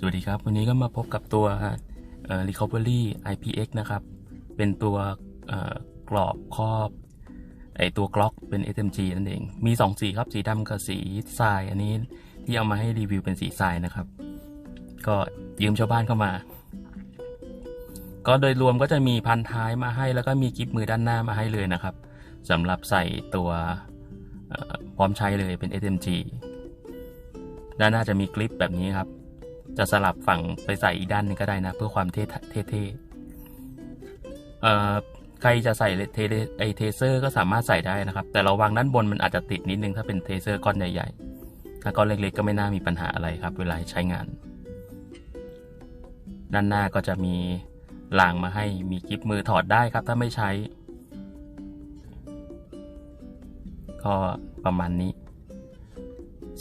สวัสดีครับ วันนี้ก็มาพบกับตัว Recovery IPX นะครับ เป็นตัวกรอบครอบไอตัวกล็อกเป็น SMG นั่นเอง มี 2 สีครับ สีดำกับสีทราย อันนี้ที่เอามาให้รีวิวเป็นสีทรายนะครับ ก็ยืมชาวบ้านเข้ามา ก็โดยรวมก็จะมีพันท้ายมาให้ แล้วก็มีกิฟมือด้านหน้ามาให้เลยนะครับสำหรับใส่ตัวพร้อมใช้เลยเป็น SMG ด้านหน้าจะมีคลิปแบบนี้ครับ จะสลับฝั่งไปใส่อีกด้านนึงก็ได้นะ เพื่อความเท่เท่ๆเอ่อใครจะใส่เทเลไอเทเซอร์ก็สามารถใส่ได้นะครับ แต่ระวังด้านบนมันอาจจะติดนิดนึงถ้าเป็นเทเซอร์ก้อนใหญ่ๆ ถ้าก้อนเล็กๆก็ไม่น่ามีปัญหาอะไรครับ เวลาใช้งาน ด้านหน้าก็จะมีรางมาให้มีกิฟมือถอดได้ครับ ถ้าไม่ใช้ ก็ประมาณนี้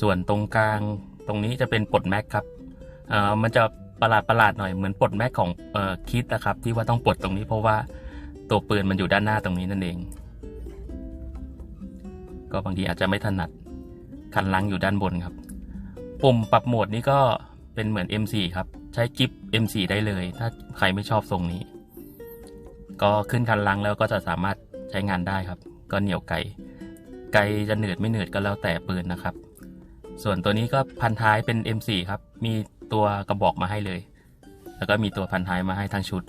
ส่วนตรงกลางตรงนี้จะเป็นปลดแม็กครับ เอ่อมันจะประหลาดประหลาดหน่อยเหมือนปลดแม็กของเอ่อคิดนะครับ ที่ว่าต้องปลดตรงนี้เพราะว่าตัวปืนมันอยู่ด้านหน้าตรงนี้นั่นเอง ก็บางทีอาจจะไม่ถนัดคันลังอยู่ด้านบนครับ ปุ่มปรับโหมดนี้ก็เป็นเหมือน M4 ครับ ใช้กิฟ M4 ได้เลย ถ้าใครไม่ชอบทรงนี้ ก็ขึ้นคันลังแล้วก็จะสามารถใช้งานได้ครับ ก็เหนียวไกลไกลจะเหนืดไม่เหนืดก็แล้วแต่ปืนนะครับ ส่วนตัวนี้ก็พันท้ายเป็น M4 ครับ มี ตัวกระบอกมาให้เลย แล้วก็มีตัวพันท้ายมาให้ทั้งชุด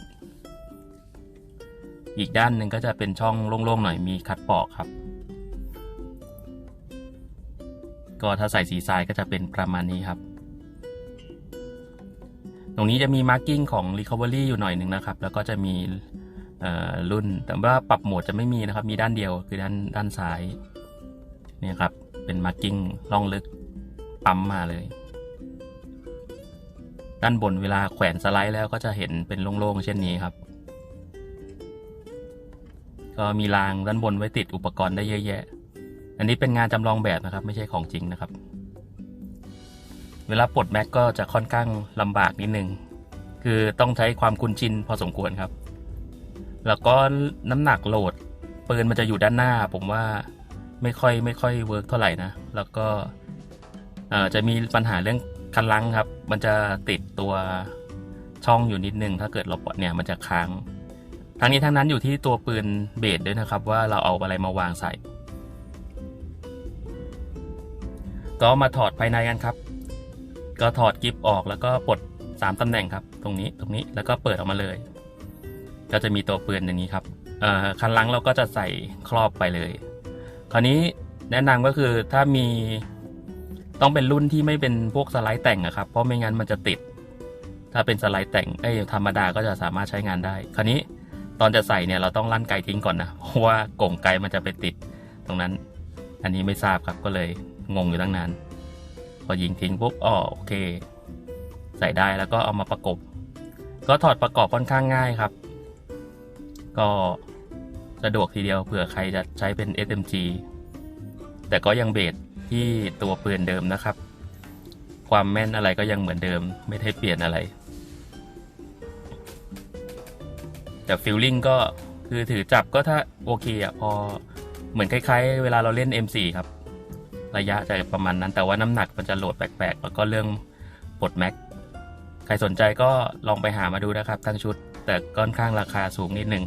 อีกด้านหนึ่งก็จะเป็นช่องโล่งๆหน่อยมีคัดปอกครับ ก็ถ้าใส่สีทรายก็จะเป็นประมาณนี้ครับ ตรงนี้จะมีมาร์กิ้งของ Recovery อยู่หน่อยหนึ่งนะครับ แล้วก็จะมีรุ่น แต่ว่าปรับโหมดจะไม่มีนะครับ มีด้านเดียวคือด้านด้านซ้ายเนี่ยครับ เป็นมาร์กิ้งล่องลึกปั๊มมาเลย ด้านบนเวลาแขวนสไลด์แล้วก็จะเห็นเป็นโล่งๆเช่นนี้ครับ ก็มีรางด้านบนไว้ติดอุปกรณ์ได้เยอะแยะ อันนี้เป็นงานจำลองแบบนะครับ ไม่ใช่ของจริงนะครับ เวลาปลดแม็กก็จะค่อนข้างลำบากนิดนึง คือต้องใช้ความคุ้นชินพอสมควรครับ แล้วก็น้ำหนักโหลดปืนมันจะอยู่ด้านหน้า ผมว่าไม่ค่อยไม่ค่อยเวิร์กเท่าไหร่นะ แล้วก็จะมีปัญหาเรื่อง คันลังครับ มันจะติดตัวช่องอยู่นิดนึง ถ้าเกิดเราปลดเนี่ยมันจะค้างทั้งนี้ทั้งนั้นอยู่ที่ตัวปืนเบสด้วยนะครับ ว่าเราเอาอะไรมาวางใส่ ก็มาถอดภายในกันครับ ก็ถอดกิฟออกแล้วก็ปลด3ตำแหน่งครับ ตรงนี้ตรงนี้แล้วก็เปิดออกมาเลย ก็จะมีตัวปืนอย่างนี้ครับเอ่อคันลังเราก็จะใส่ครอบไปเลย คราวนี้แนะนำก็คือถ้ามี ต้องเป็นรุ่นที่ไม่เป็นพวกสไลด์แต่งอะครับ เพราะไม่งั้นมันจะติด ถ้าเป็นสไลด์แต่งเอ้ยธรรมดาก็จะสามารถใช้งานได้ คราวนี้ตอนจะใส่เนี่ยเราต้องลั่นไกทิ้งก่อนนะเพราะว่ากล่งไกมันจะไปติดตรงนั้น อันนี้ไม่ทราบครับก็เลยงงอยู่ตั้งนานพอยิงทิ้งปุ๊บอ๋อโอเค ใส่ได้แล้วก็เอามาประกบ ก็ถอดประกอบค่อนข้างง่ายครับ ก็สะดวกทีเดียวเผื่อใครจะใช้เป็น SMG แต่ก็ยังเบส ที่ตัวปืนเดิมนะครับ ความแม่นอะไรก็ยังเหมือนเดิม ไม่ได้เปลี่ยนอะไร แต่ฟิลลิ่งก็คือถือจับก็ถ้าโอเคอะพอเหมือนคล้ายๆ เวลาเราเล่น M4 ครับ ระยะจะประมาณนั้นแต่ว่าน้ำหนักมันจะโหลดแปลกๆ แล้วก็เรื่องปลดแม็กใครสนใจก็ลองไปหามาดูนะครับทั้งชุด แต่ค่อนข้างราคาสูงนิดนึง